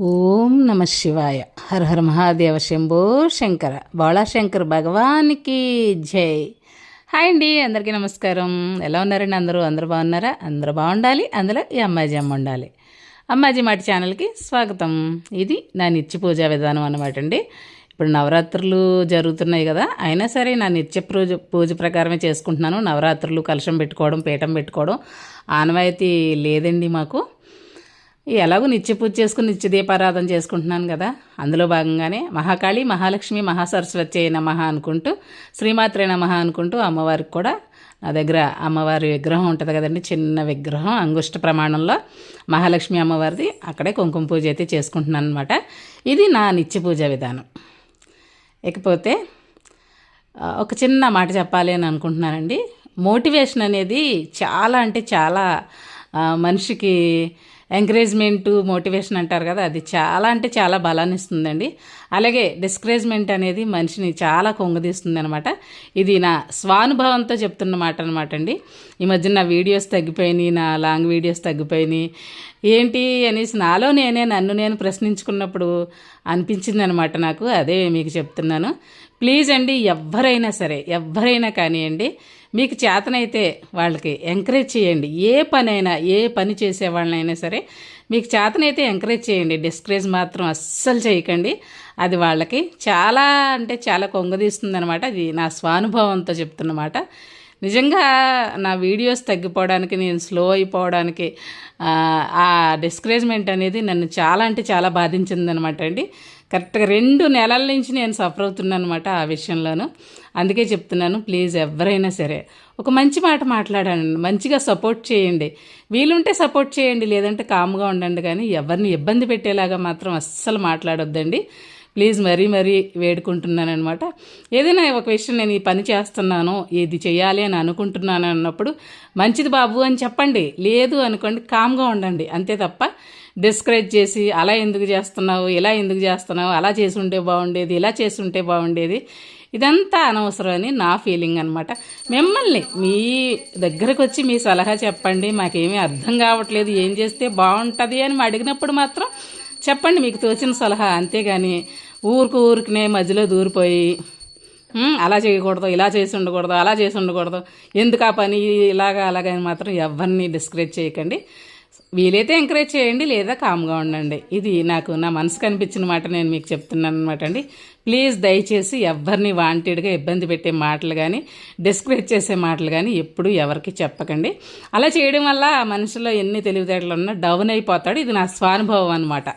ఓం నమ శివాయ. హర హర మహాదేవ శంభో శంకర. బాళాశంకర్ భగవానికి జై. హాయ్ అండి అందరికీ నమస్కారం. ఎలా ఉన్నారండి అందరూ? అందరూ బాగున్నారా? అందరూ బాగుండాలి అందులో ఈ అమ్మాజీ అమ్మ ఉండాలి. అమ్మాజీ మాటి ఛానల్కి స్వాగతం. ఇది నా నిత్య పూజా విధానం అనమాట అండి. ఇప్పుడు నవరాత్రులు జరుగుతున్నాయి కదా అయినా సరే నా నిత్య పూజ పూజ ప్రకారమే చేసుకుంటున్నాను. నవరాత్రులు కలశం పెట్టుకోవడం పీఠం పెట్టుకోవడం ఆనవాయితీ లేదండి మాకు. ఎలాగో నిత్య పూజ చేసుకుని నిత్య దీపారాధన చేసుకుంటున్నాను కదా. అందులో భాగంగానే మహాకాళి మహాలక్ష్మి మహాసరస్వతి నమః అనుకుంటూ శ్రీమాత్రే నమః అనుకుంటూ అమ్మవారికి కూడా నా దగ్గర అమ్మవారి విగ్రహం ఉంటుంది కదండి చిన్న విగ్రహం అంగుష్ట ప్రమాణంలో మహాలక్ష్మి అమ్మవారిది అక్కడే కుంకుమ పూజ అయితే చేసుకుంటున్నాను అనమాట ఇది నా నిత్య పూజ విధానం. ఇకపోతే ఒక చిన్న మాట చెప్పాలి అని అనుకుంటున్నానండి. మోటివేషన్ అనేది చాలా అంటే చాలా మనిషికి ఎంకరేజ్మెంటు మోటివేషన్ అంటారు కదా అది చాలా అంటే చాలా బలాన్ని ఇస్తుందండి అలాగే డిస్కరేజ్మెంట్ అనేది మనిషిని చాలా కొంగదీస్తుంది అనమాట ఇది నా స్వానుభవంతో చెప్తున్న మాట అనమాట అండి ఈ మధ్య నా వీడియోస్ తగ్గిపోయినాయి నా లాంగ్ వీడియోస్ తగ్గిపోయినాయి. ఏంటి అనేసి నాలో నేనే నన్ను నేను ప్రశ్నించుకున్నప్పుడు అనిపించింది అనమాట నాకు. అదే మీకు చెప్తున్నాను. ప్లీజ్ అండి ఎవరైనా సరే ఎవరైనా కానివ్వండి మీకు చేతనైతే వాళ్ళకి ఎంకరేజ్ చేయండి. ఏ పనైనా ఏ పని చేసే వాళ్ళనైనా సరే మీకు చేతనైతే ఎంకరేజ్ చేయండి. డిస్కరేజ్ మాత్రం అస్సలు చేయకండి. అది వాళ్ళకి చాలా అంటే చాలా కొంగదీస్తుంది అనమాట అది నా స్వానుభవంతో చెప్తున్నమాట. నిజంగా నా వీడియోస్ తగ్గిపోవడానికి నేను స్లో అయిపోవడానికి ఆ, డిస్కరేజ్మెంట్ అనేది నన్ను చాలా అంటే చాలా బాధించింది అనమాట అండి. కరెక్ట్గా రెండు నెలల నుంచి నేను సఫర్ అవుతున్నాను అనమాట ఆ విషయంలోనూ. అందుకే చెప్తున్నాను ప్లీజ్ ఎవరైనా సరే ఒక మంచి మాట మాట్లాడండి మంచిగా సపోర్ట్ చేయండి. వీలుంటే సపోర్ట్ చేయండి లేదంటే కామ్గా ఉండండి కానీ ఎవరిని ఇబ్బంది పెట్టేలాగా మాత్రం అస్సలు మాట్లాడొద్దండి. ప్లీజ్ మరీ మరీ వేడుకుంటున్నాను అనమాట ఏదైనా ఒక విషయం నేను ఈ పని చేస్తున్నాను ఇది చేయాలి అని అనుకుంటున్నాను అన్నప్పుడు మంచిది బాబు అని చెప్పండి. లేదు అనుకోండి కామ్గా ఉండండి. అంతే తప్ప డిస్కరేజ్ చేసి అలా ఎందుకు చేస్తున్నావు ఇలా ఎందుకు చేస్తున్నావు అలా చేసి ఉంటే బాగుండేది ఇలా చేసి ఉంటే బాగుండేది ఇదంతా అనవసరం అని నా ఫీలింగ్ అనమాట మిమ్మల్ని మీ దగ్గరకు వచ్చి మీ సలహా చెప్పండి. మాకేమీ అర్థం కావట్లేదు ఏం చేస్తే బాగుంటుంది అని అడిగినప్పుడు మాత్రం చెప్పండి మీకు తోచిన సలహా అంతేగాని ఊరికి ఊరికినే మధ్యలో దూరిపోయి అలా చేయకూడదు ఇలా చేసి ఉండకూడదు అలా చేసి ఉండకూడదు ఎందుకు ఆ పని ఇలాగా అలాగని మాత్రం ఎవరిని డిస్కరేజ్ చేయకండి. వీలైతే ఎంకరేజ్ చేయండి లేదా కామ్గా ఉండండి. ఇది నాకు నా మనసు కనిపించిన మాట నేను మీకు చెప్తున్నాను అనమాట అండి. ప్లీజ్ దయచేసి ఎవరిని వాంటెడ్గా ఇబ్బంది పెట్టే మాటలు కానీ డిస్కరేజ్ చేసే మాటలు కానీ ఎప్పుడు ఎవరికి చెప్పకండి. అలా చేయడం వల్ల ఆ మనిషిలో ఎన్ని తెలివితేటలు ఉన్నా డౌన్ అయిపోతాడు. ఇది నా స్వానుభవం అనమాట